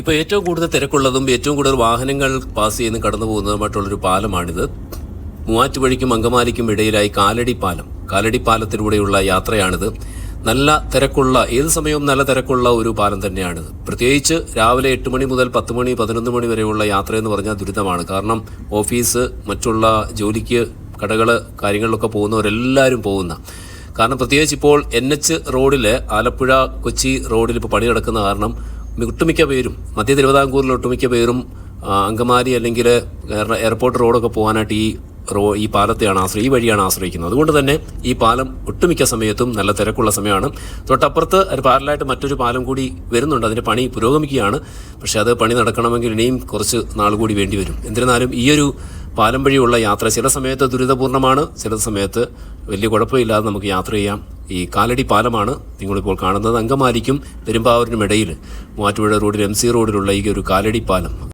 ഇപ്പോൾ ഏറ്റവും കൂടുതൽ തിരക്കുള്ളതും ഏറ്റവും കൂടുതൽ വാഹനങ്ങൾ പാസ് ചെയ്യുന്ന കടന്നു പോകുന്നതുമായിട്ടുള്ളൊരു പാലമാണിത്. മൂവാറ്റുപുഴയ്ക്കും അങ്കമാലിക്കും ഇടയിലായി കാലടി പാലം കാലടി പാലത്തിലൂടെയുള്ള യാത്രയാണിത്. നല്ല തിരക്കുള്ള ഏത് സമയവും നല്ല തിരക്കുള്ള ഒരു പാലം തന്നെയാണ് പ്രത്യേകിച്ച് രാവിലെ എട്ട് മണി മുതൽ പത്ത് മണി പതിനൊന്ന് മണി വരെയുള്ള യാത്ര എന്ന് പറഞ്ഞാൽ ദുരിതമാണ്. കാരണം ഓഫീസ് മറ്റുള്ള ജോലിക്ക് കടകൾ കാര്യങ്ങളിലൊക്കെ പോകുന്നവരെല്ലാവരും പോകുന്ന. കാരണം പ്രത്യേകിച്ച് ഇപ്പോൾ എൻ എച്ച് റോഡിൽ ആലപ്പുഴ കൊച്ചി റോഡിൽ ഇപ്പോൾ പണി നടക്കുന്ന കാരണം ഒട്ടുമിക്ക പേരും മധ്യ തിരുവിതാംകൂറിൽ ഒട്ടുമിക്ക പേരും അങ്കമാലി അല്ലെങ്കിൽ എയർ- എയർപോർട്ട് റോഡൊക്കെ പോകാനായിട്ട് ഈ റോ ഈ പാലത്തെയാണ് ആശ്രയി ഈ വഴിയാണ് ആശ്രയിക്കുന്നത്. അതുകൊണ്ട് തന്നെ ഈ പാലം ഒട്ടുമിക്ക സമയത്തും നല്ല തിരക്കുള്ള സമയമാണ്. തൊട്ടപ്പുറത്ത് ഒരു പാരലായിട്ട് മറ്റൊരു പാലം കൂടി വരുന്നുണ്ട്. അതിന്റെ പണി പുരോഗമിക്കുകയാണ്. പക്ഷേ അത് പണി നടക്കണമെങ്കിൽ ഇനിയും കുറച്ച് നാൾ കൂടി വേണ്ടി വരും. എന്നിരുന്നാലും ഈ ഒരു പാലം വഴിയുള്ള യാത്ര ചില സമയത്ത് ദുരിതപൂർണമാണ് ചില സമയത്ത് വലിയ കുഴപ്പമില്ലാതെ നമുക്ക് യാത്ര ചെയ്യാം. ഈ കാലടി പാലമാണ് നിങ്ങളിപ്പോൾ കാണുന്നത്. അങ്കമാലിക്കും പെരുമ്പാവൂരിനും ഇടയിൽ മൂവാറ്റുപുഴ റോഡിൽ എം സി റോഡിലുള്ള ഈ ഒരു കാലടി പാലം.